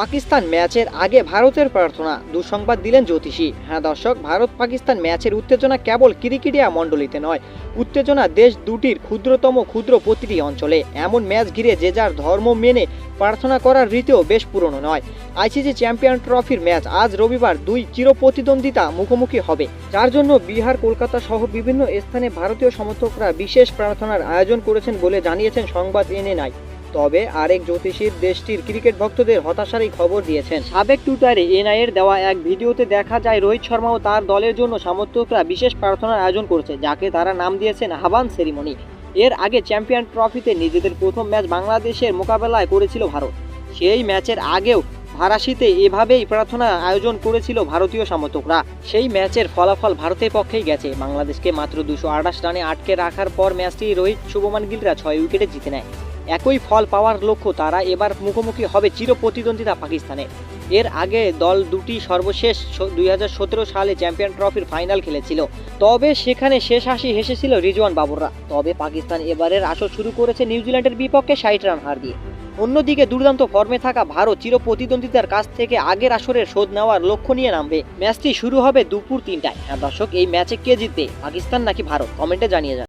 পাকিস্তান ম্যাচের আগে ভারতের প্রার্থনা। দুঃসংবাদ দিলেন জ্যোতিষী। হ্যাঁ দর্শক, ভারত পাকিস্তান ম্যাচের উত্তেজনা কেবল কিরিকিরিয়া মণ্ডলীতে নয়। উত্তেজনা দেশ দুটির ক্ষুদ্রতম ক্ষুদ্র প্রতিটি অঞ্চলে। এমন ম্যাচ ঘিরে যে যার ধর্ম মেনে প্রার্থনা করার রীতিও বেশ পুরনো নয়। আইসিসি চ্যাম্পিয়ন ট্রফির ম্যাচ আজ রবিবার দুই চিরপ্রতিদ্বন্দ্বিতা মুখোমুখি হবে। যার জন্য বিহার, কলকাতা সহ বিভিন্ন স্থানে ভারতীয় সমর্থকরা বিশেষ প্রার্থনার আয়োজন করেছেন বলে জানিয়েছেন সংবাদ এনে নাই তবে আরেক জ্যোতিষীর দেশটির ক্রিকেট ভক্তদের হতাশার এই খবর দিয়েছেন। সাবেক টুইটারে এনআইয়ের দেওয়া এক ভিডিওতে দেখা যায়, রোহিত শর্মা ও তার দলের জন্য সমর্থকরা বিশেষ প্রার্থনার আয়োজন করেছে, যাকে তারা নাম দিয়েছেন আহ্বান সেরিমনি। এর আগে চ্যাম্পিয়ন ট্রফিতে নিজেদের প্রথম ম্যাচ বাংলাদেশের মোকাবেলায় করেছিল ভারত। সেই ম্যাচের আগেও ভারাশিতে এভাবেই প্রার্থনা আয়োজন করেছিল ভারতীয় সমর্থকরা। সেই ম্যাচের ফলাফল ভারতের পক্ষেই গেছে। বাংলাদেশকে মাত্র দুশো রানে আটকে রাখার পর ম্যাচটি রোহিত শুভমান গিলরা ছয় উইকেটে জিতে নেয়। একই ফল পাওয়ার লক্ষ্য তারা এবার মুখোমুখি হবে চির প্রতিদ্বন্দ্বিতা পাকিস্তানে। এর আগে দল দুটি সর্বশেষ দুই হাজার সতেরো সালে চ্যাম্পিয়ন ট্রফির ফাইনাল খেলেছিল। তবে সেখানে শেষ হাসি হেসেছিল রিজওয়ান বাবররা। তবে পাকিস্তান এবারের আসর শুরু করেছে নিউজিল্যান্ডের বিপক্ষে ষাট রান হার দিয়ে অন্যদিকে দুর্দান্ত ফর্মে থাকা ভারত চির প্রতিদ্বন্দ্বিতার কাছ থেকে আগের আসরের শোধ নেওয়ার লক্ষ্য নিয়ে নামবে। ম্যাচটি শুরু হবে দুপুর তিনটায়। হ্যাঁ দর্শক, এই ম্যাচে কে জিতবে? পাকিস্তান নাকি ভারত? কমেন্টে জানিয়ে যান